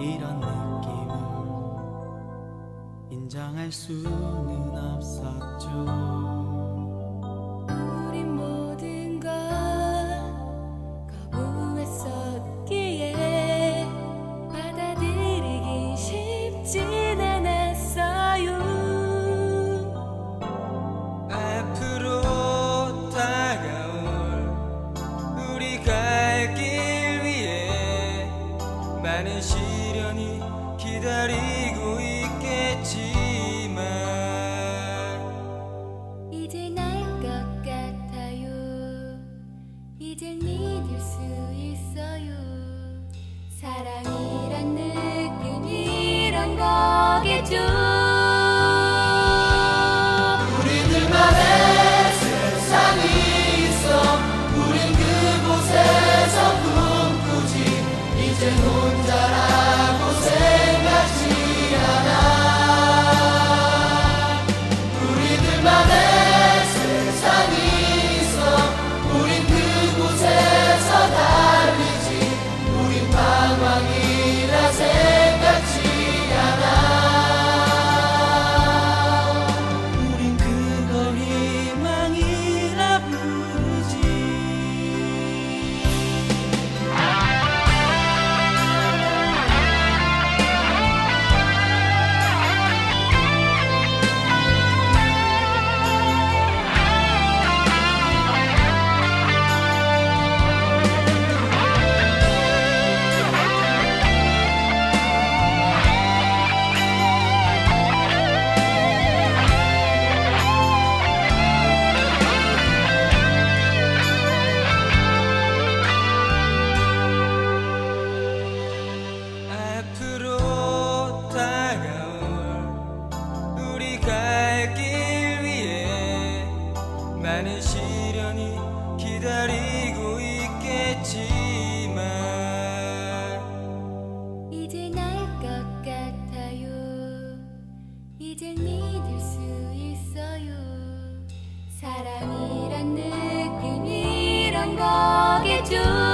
이런 느낌을 인정할 수는 없었죠. 우린 모든 걸 거부했었기에 받아들이기 쉽진 않았어요 앞으로 다가올 우리 갈 길 위에 많은 시 련이 기다리고 있겠지만 이제 날 것 같아요. 이제 믿을 수 있어요. 사랑이란 느낌 이런 거겠죠 이제 믿을 수 있어요. 사랑이란 느낌 이런 거겠죠